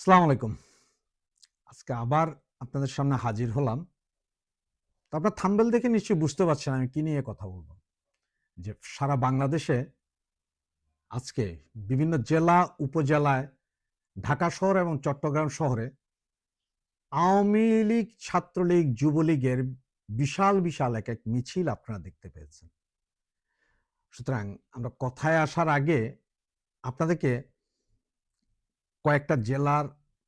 আসসালামু আলাইকুম। আজকে আবার আপনাদের সামনে হাজির হলাম। তো আপনার থাম্বেল দেখে নিশ্চয়ই বুঝতে পারছেন আমি কি নিয়ে কথা বলব। যে সারা বাংলাদেশে আজকে বিভিন্ন জেলা, উপজেলায়, ঢাকা শহর এবং চট্টগ্রাম শহরে আওয়ামী লীগ, ছাত্রলীগ, যুবলীগের বিশাল বিশাল এক এক মিছিল আপনারা দেখতে পেয়েছেন। সুতরাং আমরা কথায় আসার আগে আপনাদেরকে কয়েকটা জেলার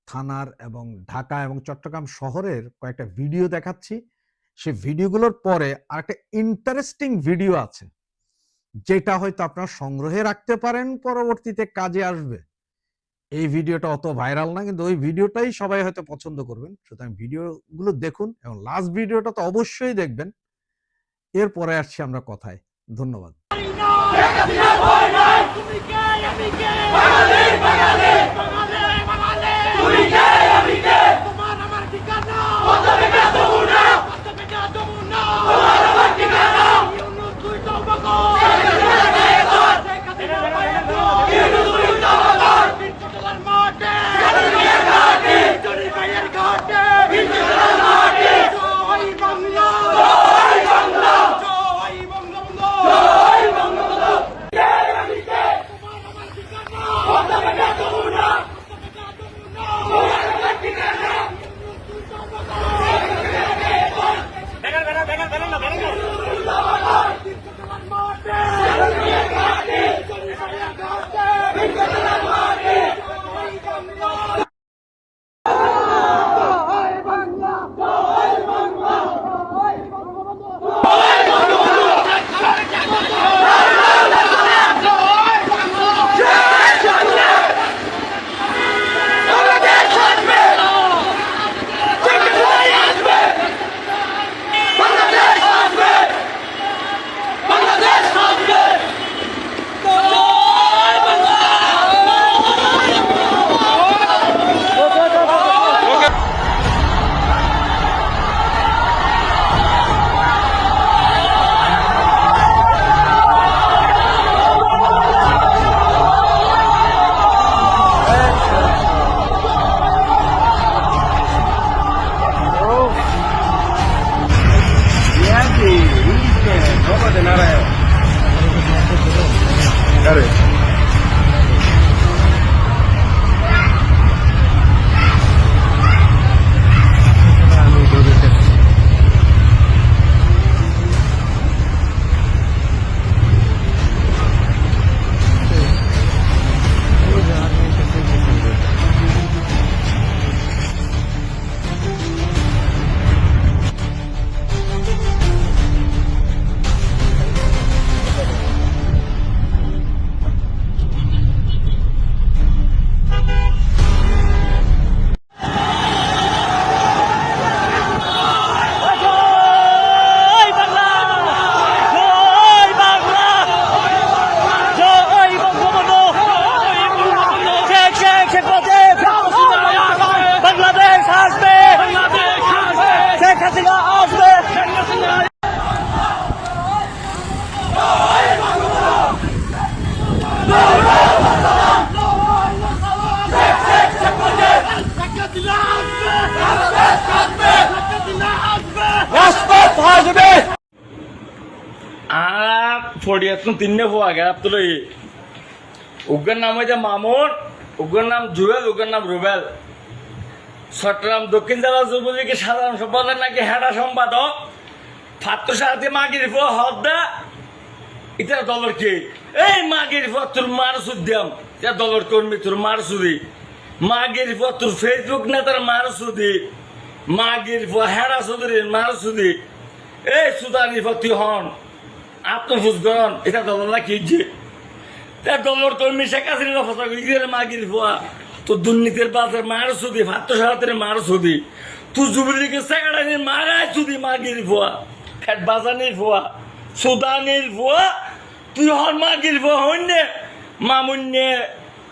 থানার এবং ঢাকা এবং চট্টগ্রাম শহরের কয়েকটা ভিডিও দেখাচ্ছি সে ভিডিওগুলোর পরে আরেকটা ইন্টারেস্টিং ভিডিও আছে যেটা হয়তো আপনারা সংগ্রহে রাখতে পারেন পরবর্তীতে কাজে আসবে এই ভিডিওটা অত ভাইরাল না কিন্তু ওই ভিডিওটাই সবাই হয়তো পছন্দ করবেন সুতরাং ভিডিওগুলো দেখুন এবং লাস্ট ভিডিওটা তো অবশ্যই দেখবেন এরপরে আসছি আমরা কথায় ধন্যবাদ বাঙালি বাঙালি বাঙালি হাসিনা আসবে। রাজপথ আসবে। আর ফড়িয়াত তিননে ফোয়া গেরাপ তো লই উগ্রের নাম হয়েছে মামুন উগ্রের নাম জুয়েল উগ্রের নাম রুবেল চট্টগ্রাম দক্ষিণ জেলা যুবলীগের সাধারণ সম্পাদক নাকি হেডা সম্পাদক? ফাত্র সাথে মাগির হদ্দা? এটা দলের কে? এই মাগির ফো তোর মার সুদ্যাম এটা দলের কর্মী তোর মার সুদি। মাগির ফো তোর ফেসবুক নেতার মার সুদি। মাগির ফো হেডা সুদির মার সুদি। এই সুদানি ফতি হন। আত্মফুজ গরন এটা দললা কি যে? দলর কর্মী শেখ হাসিনা ফসা মাগির ফুয়া তো দুর্নীতির বাজার মার সুদি ভাত সাহাতের মার সুদি তুই যুবলীগের সেক্রেটারির মারাই সুদি মাগির ফুয়া ফ্যাট বাজানির ফুয়া সুদানির ফুয়া তুই হন মাগির ফুয়া হইনে মামুন্নে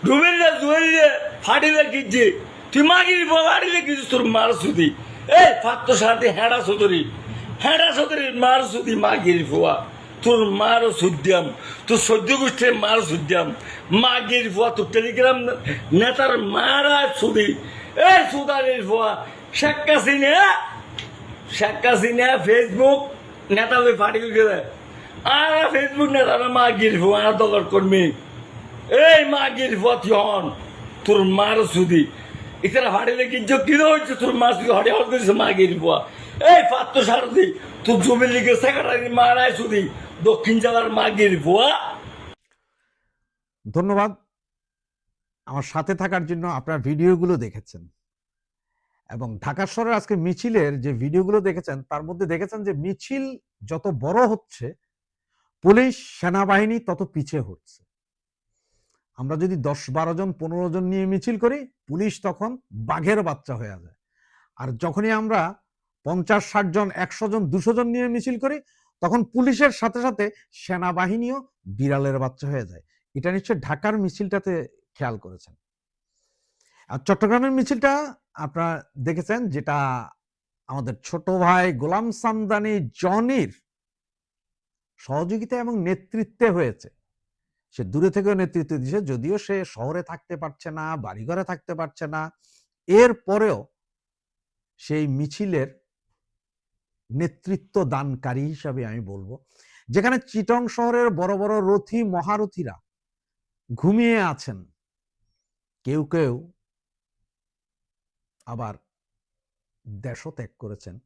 ডুবিলে জুয়েলে ফাটিলে কিচ্ছে তুই মাগির ফুয়া ফাটিলে কিছু তোর মার সুদি এই ফাত্ত সাথে হেডা সুদরি হেডা সুদরি মার সুদি মাগির ফুয়া তোর মারও সুদ্যাম তোর সদ্য গোষ্ঠীর মারও সুদ্যাম মা গির ফুয়া তোর টেলিগ্রাম নেতার মারা সুদি এ সুদানির ফুয়া শেখ হাসিনা শেখ হাসিনা ফেসবুক নেতা ওই ফাটি গেছে আর ফেসবুক নেতারা মা গির ফুয়া আর দলের কর্মী। এই মা গির ফুয়া হন, তোর মার সুদি ইতারা ফাটিলে কি কি হচ্ছে তোর মা সুদি হটে হট করেছে মা গির ফুয়া এই পাত্র সারদি, তোর জমি লিগের সেক্রেটারি মারায় সুদি দক্ষিণ জেলার মা গির ফুয়া ধন্যবাদ। আমার সাথে থাকার জন্য আপনার ভিডিওগুলো দেখেছেন। এবং ঢাকা শহরের আজকে মিছিলের যে ভিডিওগুলো দেখেছেন, তার মধ্যে দেখেছেন যে মিছিল যত বড় হচ্ছে, পুলিশ, সেনাবাহিনী তত পিছিয়ে হচ্ছে। আমরা যদি দশ বারো জন, পনেরো জন নিয়ে মিছিল করি, পুলিশ তখন বাঘের বাচ্চা হয়ে যায়। আর যখনই আমরা পঞ্চাশ, ষাট জন, একশো জন, দুশো জন নিয়ে মিছিল করি তখন পুলিশের সাথে সাথে সেনাবাহিনীও বিড়ালের বাচ্চা হয়ে যায়। এটা নিশ্চয় ঢাকার মিছিলটাতে খেয়াল করেছেন। আর চট্টগ্রামের মিছিলটা আপনারা দেখেছেন যেটা আমাদের ছোট ভাই গোলাম সামদানি জনির সহযোগিতা এবং নেতৃত্বে হয়েছে। সে দূরে থেকেও নেতৃত্ব দিয়েছে, যদিও সে শহরে থাকতে পারছে না, বাড়িঘরে থাকতে পারছে না। এর পরেও সেই মিছিলের নেতৃত্ব দানকারী হিসাবে আমি বলব। যেখানে চিটং শহরের বড় বড় রথী মহারথীরা ঘুমিয়ে আছেন। কেউ কেউ আবার দেশও ত্যাগ করেছেন।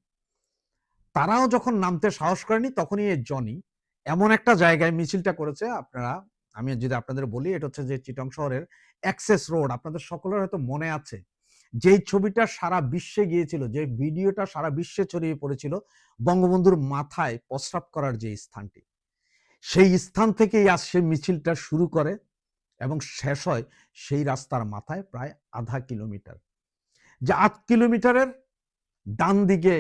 তারাও যখন নামতে সাহস করেনি, তখনই এই জনি এমন একটা জায়গায় মিছিলটা করেছে। আপনারা, আমি যদি আপনাদের বলি, এটা হচ্ছে যে চিটং শহরের অ্যাক্সেস রোড। আপনাদের সকলের হয়তো মনে আছে যেই ছবিটা সারা বিশ্বে গিয়েছিল, যে ভিডিওটা সারা বিশ্বে ছড়িয়ে পড়েছিল, বঙ্গবন্ধুর মাথায় প্রস্রাব করার যে স্থানটি, সেই স্থান থেকেই আজ সে মিছিলটা শুরু করে এবং শেষ হয় সেই রাস্তার মাথায় প্রায় আধা কিলোমিটার, যে আধ কিলোমিটারের ডান দিকে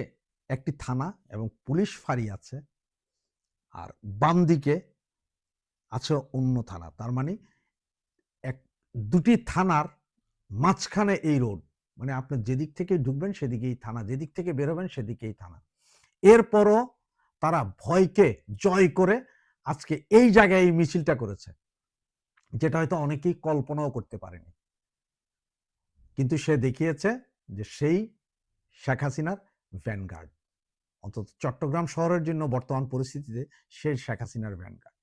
একটি থানা এবং পুলিশ ফাঁড়ি আছে আর বাম দিকে আছে অন্য থানা, তার মানে এক, দুটি থানার মাঝখানে এই রোড মানে আপনি যেদিক থেকে ঢুকবেন সেদিকেই থানা, যেদিক থেকে বেরোবেন সেদিকেই থানা। এরপরও তারা ভয়কে জয় করে আজকে এই জায়গায় এই মিছিলটা করেছে, যেটা হয়তো অনেকেই কল্পনাও করতে পারেনি। কিন্তু সে দেখিয়েছে যে সেই শেখ হাসিনার ভ্যানগার্ড অন্তত চট্টগ্রাম শহরের জন্য বর্তমান পরিস্থিতিতে সেই শেখ হাসিনার ভ্যানগার্ড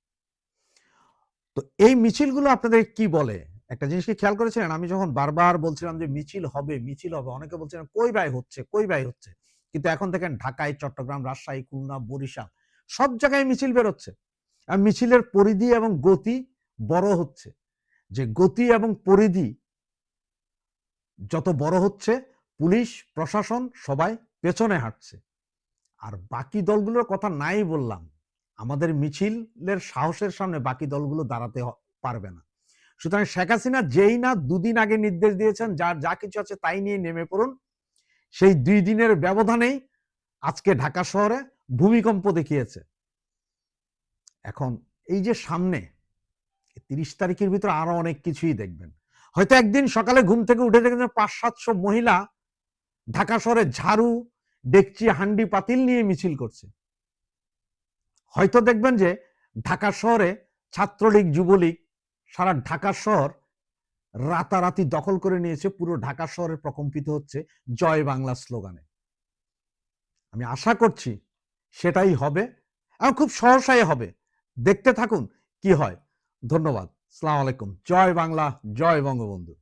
তো এই মিছিলগুলো আপনাদের কি বলে? একটা জিনিস কি খেয়াল করেছিলেন? আমি যখন বারবার বলছিলাম যে মিছিল হবে মিছিল হবে, অনেকে বলছিলেন, কই ভাই হচ্ছে? কই ভাই হচ্ছে? কিন্তু এখন দেখেন ঢাকায়, চট্টগ্রাম, রাজশাহী, খুলনা, বরিশাল, সব জায়গায় মিছিল বেরোচ্ছে। আর মিছিলের পরিধি এবং গতি বড় হচ্ছে। যে গতি এবং পরিধি যত বড় হচ্ছে, পুলিশ, প্রশাসন সবাই পেছনে হাঁটছে। আর বাকি দলগুলোর কথা নাই বললাম। আমাদের মিছিলের সাহসের সামনে বাকি দলগুলো দাঁড়াতে পারবে না। সুতরাং শেখ হাসিনা যেই না দুদিন আগে নির্দেশ দিয়েছেন, যার যা কিছু আছে তাই নিয়ে নেমে পড়ুন। সেই দুই দিনের ব্যবধানেই আজকে ঢাকা শহরে ভূমিকম্প দেখিয়েছে। এখন এই যে সামনে তিরিশ তারিখের ভিতরে আরও অনেক কিছুই দেখবেন। হয়তো একদিন সকালে ঘুম থেকে উঠে দেখেন পাঁচ সাতশো মহিলা ঢাকা শহরে ঝাড়ু, ডেকচি, হান্ডি, পাতিল নিয়ে মিছিল করছে। হয়তো দেখবেন যে ঢাকা শহরে ছাত্রলীগ, যুবলীগ সারা ঢাকা শহর রাতারাতি দখল করে নিয়েছে, পুরো ঢাকা শহরে প্রকম্পিত হচ্ছে জয় বাংলা স্লোগানে। আমি আশা করছি সেটাই হবে এবং খুব সহসায় হবে। দেখতে থাকুন কি হয়। ধন্যবাদ। সালাম আলাইকুম। জয় বাংলা, জয় বঙ্গবন্ধু।